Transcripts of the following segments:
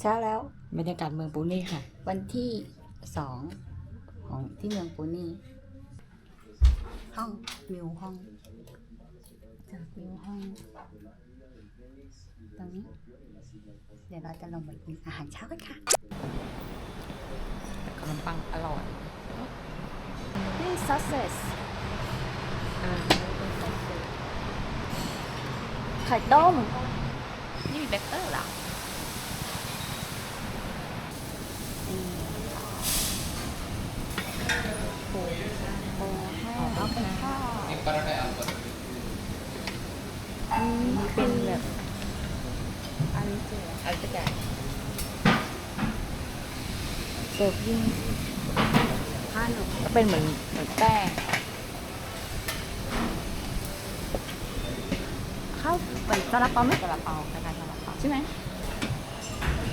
เช้าแล้วบรรยากาศเมืองปูนี่ค่ะ วันที่สองของที่เมืองปูนีห้องวิวห้องจากวิวห้องตรงนี้ เดี๋ยวเราจะลงไปกินอาหารเช้ากันค่ะขนมปังอร่อยนี่ซอสเซสไข่ต้มนี่มีเบเตอร์เหรอ อันนี้เป็นแบบอันนี้คืออะไรจะแกะเสิร์ฟยิ่งขนมก็เป็นเหมือนเหมือนแป้งข้าวเหมือนซาลาเปาไหมซาลาเปาคล้ายๆซาลาเปาใช่ไหม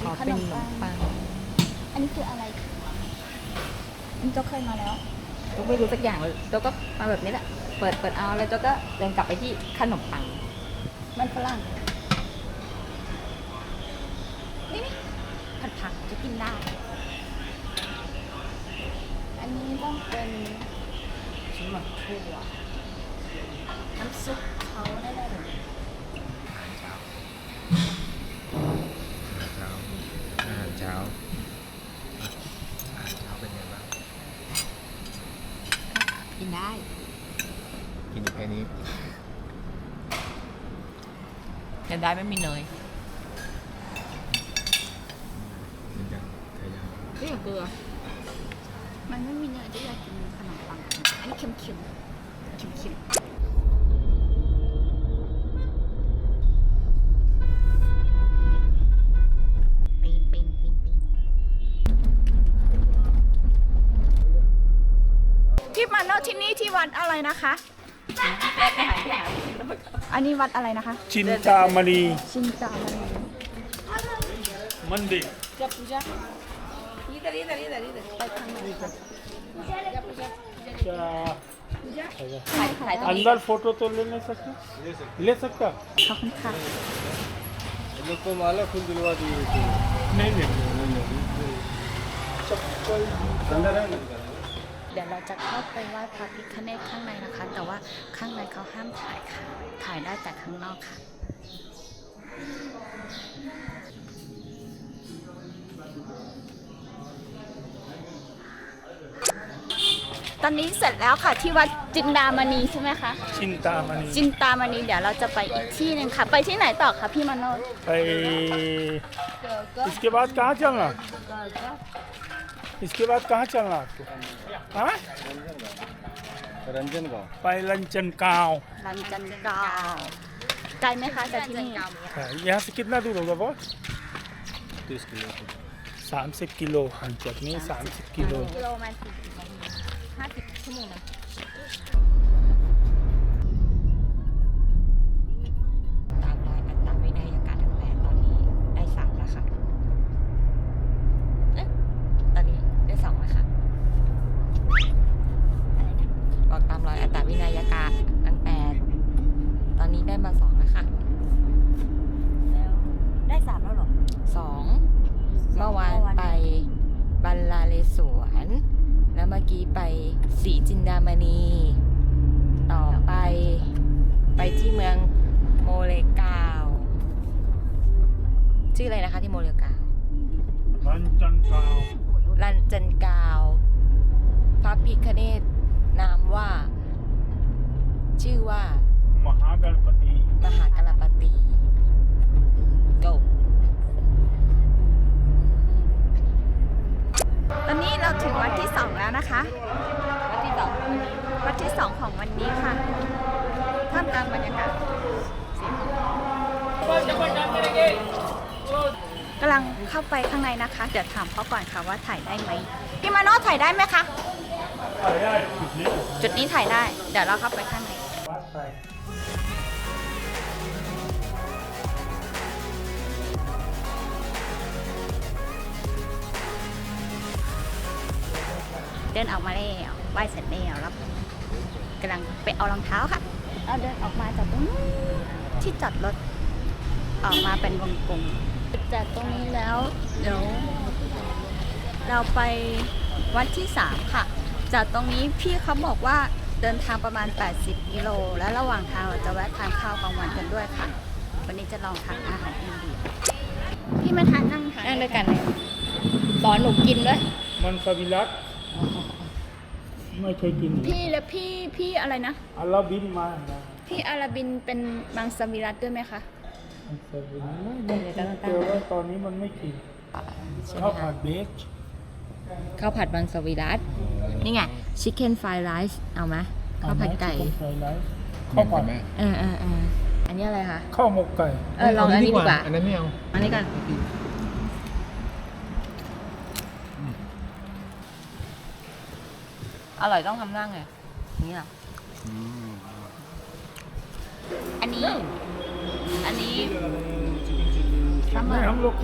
อ๋อเป็นขนมปังอันนี้คืออะไรอันนี้เจ้าเคยมาแล้วก็ไม่รู้สักอย่างเลยโจก็มาแบบนี้แหละ เปิดเปิดเอาแล้วเจก็เดินกลับไปที่ขนมปัง มันฝรั่งนี่นี่ผัดผักจะกินได้ อันนี้ต้องเป็นชิ้นหมักถั่วน้ำซุปเขาได้เลย เช้าอาหารเช้าอาหารเช้าเป็นไงบ้าง กินได้ กินอยู่แค่นี้ กินได้ไม่มีเนยเหมือนกันไทยยังนี่กับเกลือมันไม่มีเนยจะอยากกินขนมปังอันนี้เค็มๆเค็มๆ ปีนปีนปีนปีนที่มาโนที่นี่ที่วัดอะไรนะคะ อันนี้วัดอะไรนะคะ चिंतामणि ชินจามัน मंदिर จะปูจ้านี่แต่นี่แต่นี่แต่นี่แต่ ไปทางไหนคะ क्या ถ่ายถ่ายตรงนี้ अंदर फोटो तो ले नहीं सकते ले सकता ขอบคุณค่ะ लोग को माला फूल दिलवा दिए थे नहीं नहीं चप्पल अंदर है ना เดี๋ยวเราจะเข้าไปไหว้พระพิฆเนศข้างในนะคะ แต่ว่าข้างในเขาห้ามถ่ายค่ะ ถ่ายได้แต่ข้างนอกค่ะ ตอนนี้เสร็จแล้วค่ะที่วัดจินดามณีใช่ไหมคะ चिंतामणि จินตามณีเดี๋ยวเราจะไปอีกที่หนึ่งค่ะ ไปที่ไหนต่อคะพี่มโนด भाई इसके बाद कहाँ चलना इसके बाद कहाँ चलना आपको? रंजन गाँव गाँव यहाँ से कितना दूर होगा बहुत? तीस किलो शाम से किलो हाँ हम चटनी शाम से kilo. ชื่ออะไรนะคะที่โมเลกาลันจันกาวลันจันกาวพระพิคเนตนามว่า ชื่อว่า มหากรปตีมหากรปตีจบตอนนี้เราถึงวัดที่สองแล้วนะคะวัดที่สองวัดที่สองของวันนี้ค่ะท่ามกลางบรรยากาศ กำลังเข้าไปข้างในนะคะ เดี๋ยวถามเขาก่อนค่ะว่าถ่ายได้ไหมพี่มาโนถ่ายได้ไหมคะถ่ายได้จุดนี้จุดนี้ถ่ายได้ เดี๋ยวเราเข้าไปข้างในเดินออกมาแล้วไหว้เสร็จแล้วแล้วกำลังไปเอารองเท้าค่ะเอาเดินออกมาจากตรงที่จอดรถออกมาเป็นวงกลม จากตรงนี้แล้ว เดี๋ยว เราไปวัดที่สามค่ะ จากตรงนี้พี่เขาบอกว่าเดินทางประมาณ 80 กิโล และระหว่างทางเราจะแวะทานข้าวกลางวันกันด้วยค่ะ วันนี้จะลองทานอาหารอินเดียพี่มาทานนั่งทานนั่งด้วยกันเลยสอนหนูกินด้วย มันสวิรัตไม่เคยกินพี่และพี่พี่อะไรนะอัลลาบินมานะพี่อาราบินเป็นมังสวิรัตด้วยไหมคะมันสวิรัต ไม่ไม่กินแต่ว่าตอนนี้มันไม่กินใช่ไหมข้าวคะผัดเบคข้าวผัดมังสวิรัตนี่ไงชิคเก้นฟรายไรซ์เอาไหมข้าวผัดไก่ไก่ไรซ์ข้าวผัดเออเออเอออันนี้อะไรคะข้าวหมกไก่เออลองอันนี้ดีกว่าอันนั้นไม่เอาอันนี้กันอร่อยต้องทำหน้าไงนี่เหรออันนี้ อันนี้เขาไม่ก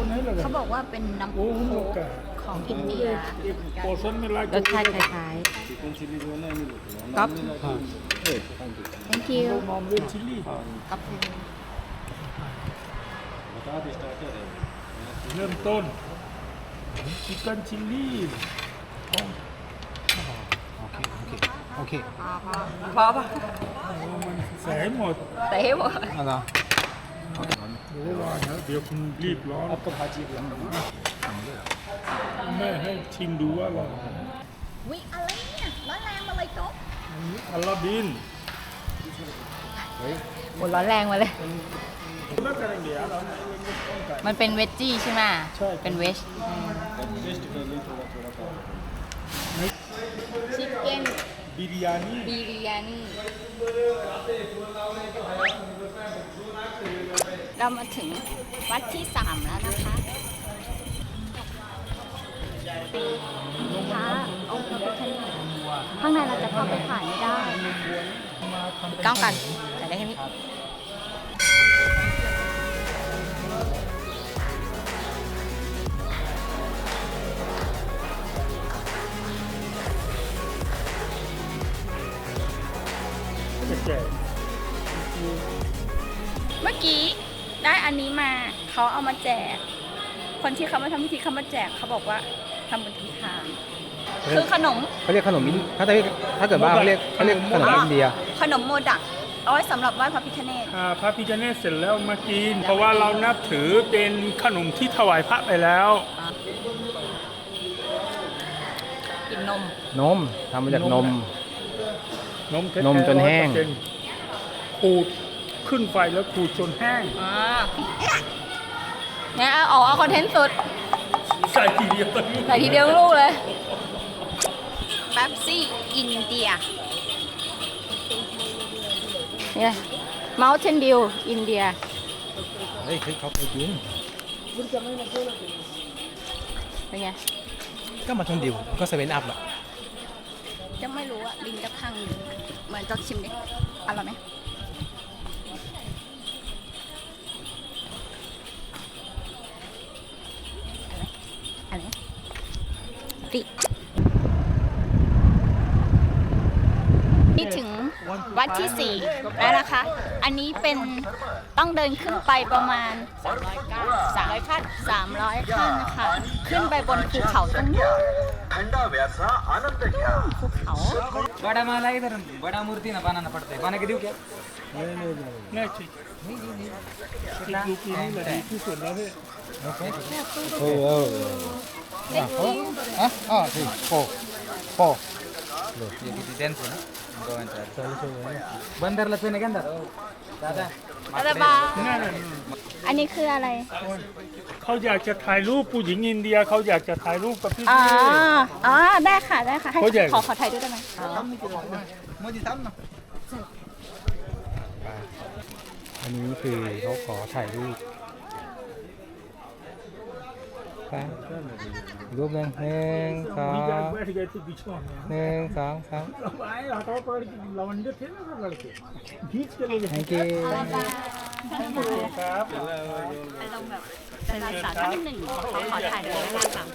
เขาบอกว่าเป็นน้ำโค้กของอินเดียกรสชาติคล้ายๆก๊อฟ thank you ก๊อฟเริ่มต้นชิคเก้นชิลลี่โอเคพอป่ะใส่ใหหมดใส่ให้หมดอะไร เดี๋ยวรอเดี๋ยเดี๋ยวคุณรีบร้อนเอากระเพาจีบหลังแม่ให้ชิมดูว่าอร่อยไหวิอะไรเนี่ยร้อนแรงมาเลยจ๊กอัลลาบิน หมดร้อนแรงมาเลย มันเป็นเวจจี้ใช่ไหมใช่ เป็นเวชชิคเก้น Biryani บิริยานี เรามาถึงวัดที่สามแล้วนะคะพระองค์พระพุทธรูปข้างในเราจะเข้าไปถ่ายไม่ได้กล้องกันถ่ายได้แค่นี้ ก คนที่เขามาทำพิธีเขามาแจกเขาบอกว่าทำบุญทุกทางคือขนมเขาเรียกขนมอินถ้าจะถ้าเกิดว่าเขาเรียกเขาเรียกขนมอินเดีย ขนมโมดักเอาไว้สำหรับไหว้พระพิฆเนศอ่าพระพิฆเนศเสร็จแล้วมากิน เพราะว่าเรานับถือเป็นขนมที่ถวายพระไปแล้ว กินนม นมทำมาจากนมนมแท้ๆนมจนแห้ง 100%ขูดขึ้นไฟแล้วขูดจนแห้ง อ่า เนี่ยเอาออกเอาคอนเทนต์สุด ใส่ทีเดียวตอนนี้ใส่ทีเดียวลูกเลยแป๊บซี่อินเดียเนี่ย Mountain Dew อินเดียเฮ้ยเขาไปกินเป็นไงก็มาทนดิวก็เซเว่นอัพแหละจะไม่รู้อะลินจะพังอยู่เหมือนจะชิมดิอร่อยไหม ดินี่ถึงวัดที่สี่แล้วนะคะ อันนี้เป็นต้องเดินขึ้นไปประมาณสามร้อยขั้นสามร้อยขั้นนะคะ ขึ้นไปบนภูเขาตรงนู้น थंडा व्याचा आनंद घ्या ภูเขา बड़ा माला इधर बड़ा मूर्ति ना बनाना पड़ता है बना के दूं क्या แน่จริงดูปีนี้แหละดีที่สุ ดแล้วพี่ โอ้โหอ่ะอ่ะที่โปโป ये किती त्यांचं ना गोव्यांचं बंदर लचवणे का अंदर दादा อะไรบ้าง นั่นน่ะ อันนี้คืออะไร เขาอยากจะถ่ายรูปผู้หญิงอินเดียเขาอยากจะถ่ายรูปกับพี่ อ๋อ พี่ อ๋อ ได้ค่ะ ได้ค่ะ ให้ เขาใหญ่ ขอขอถ่ายด้วยได้ไหม मोदी थांब ना อันนี้คือเขาขอถ่ายรูป สามรูปหนึ่งหนึ่งสองหนึ่งสองสามโอเคครับลงแบบเป็นลายสามท่านหนึ่งขอขอถ่ายเดินลายสาม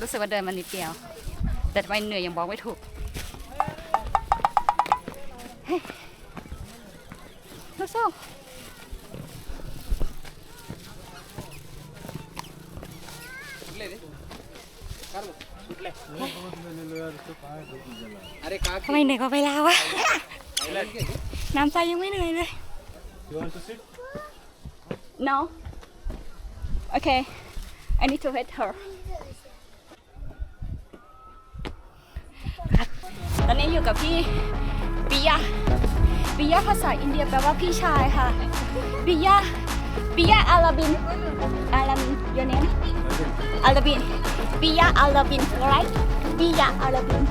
รู้สึกว่าเดินมานิดเดียว แต่ไปเหนื่อยยังบอกไม่ถูกสู้ๆ ทำไมเหนื่อยกว่าเวลาวะ น้ำใจยังไม่เหนื่อยเลย You want to sit? no okay I need to hit her ตอนนี้อยู่กับพี่ปิยะปิยะภาษาอินเดียแปลว่าพี่ชายค่ะปิยะปิยะอาราบินอาราบิน your name Alabin. Villa Alabin, alright? Villa Alabin.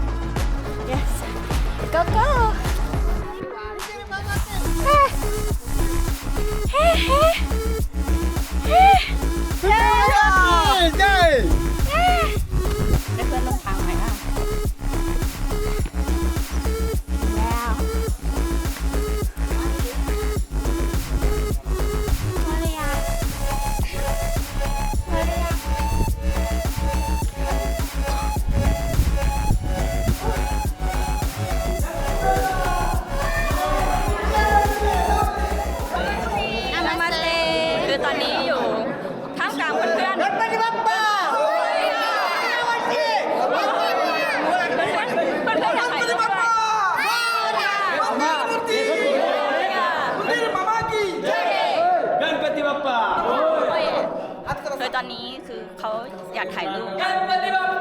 Yes. Go, go! Hey, hey. Hey. Hey. جنب ليفربول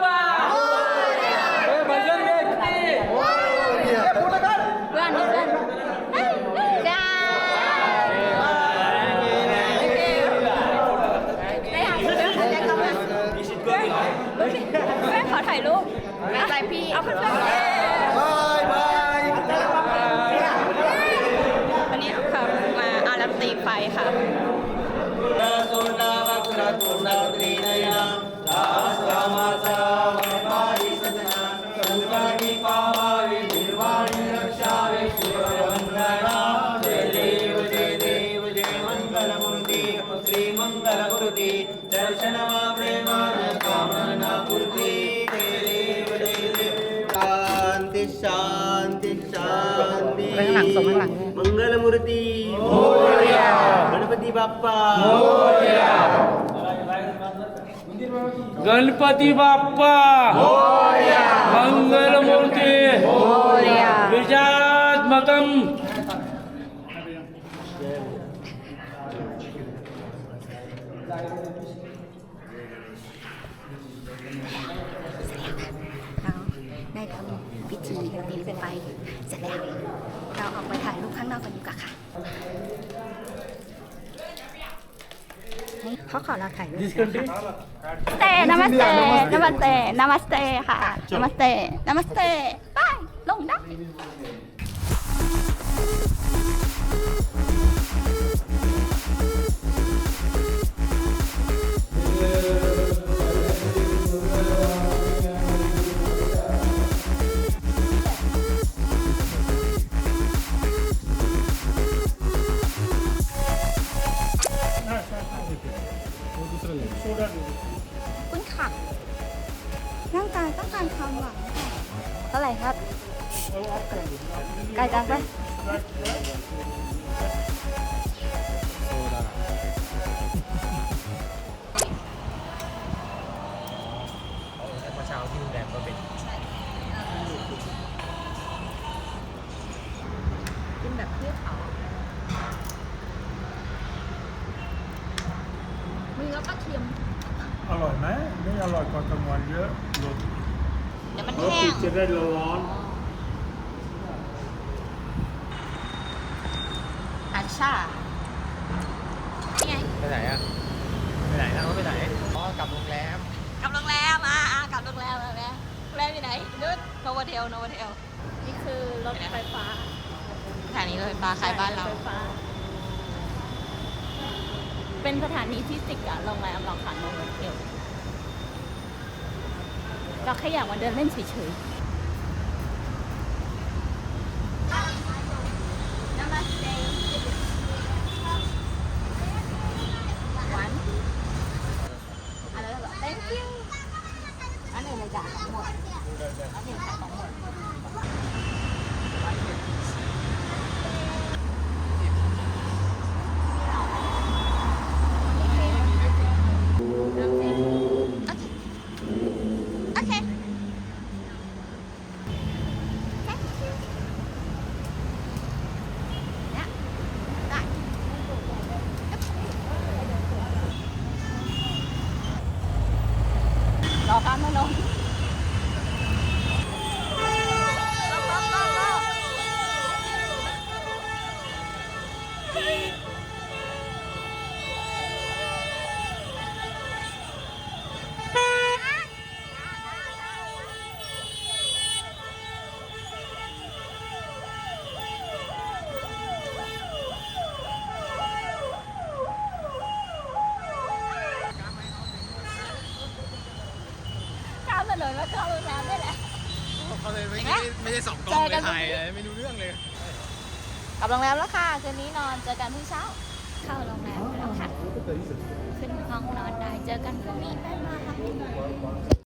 बाप्पा गणपती बाप्पा मंगलमूर्ती विजयात्मकम เราได้ทำพิธีตีไฟเสร็จแล้ว เราออกไปถ่ายรูปข้างนอกกันดีกว่าค่ะ เขาขอเราถ่ายรูปเตนามัสเตนามัสเตนามัสเตค่ะนามัสเตนามัสเตไปลงได้ ร่างกายต้องการความหวังค่ะเท่าไหร่ครับไกลจังปะเมื่อเช้าที่โรงแรมก็เป็นกินแบบเพื่อเขามีแล้วก็เทียม อร่อยไหม ไม่อร่อยกว่ากลางวันเยอะรถเดี๋ยวมันรถแห้ติงดจะได้ร้อนอาชานี่ไงไปไหนอะ ไปไหนนะเขาไปไหน อ๋อ กลับโรงแรม กลับโรงแรมอะอะกลับโรงแรมแล้วนะโรงแรมอยู่ไหนนุชโนวาเทลโนวาเทล นี่คือรถไฟฟ้าสถานีรถไฟฟ้าคล้ายบ้านเราเป็นสถานีที่ติดกับโรงแรมเราค่ะโนวาเทล เราแค่อยากมาเดินเล่นเฉย ไม่เห็นไหมไม่ใช่สองกล้เจองอเลกันยถ่ายอะไรไม่รู้เรื่องเลย กลับโรงแรมแล้วค่ะคืนนี้นอนเจอกันพรุ่งเช้า เข้าโรงแรมแล้วค่ะขึ้นห้องนอนได้เจอกันพรุ่งนี้บ๊ายบาย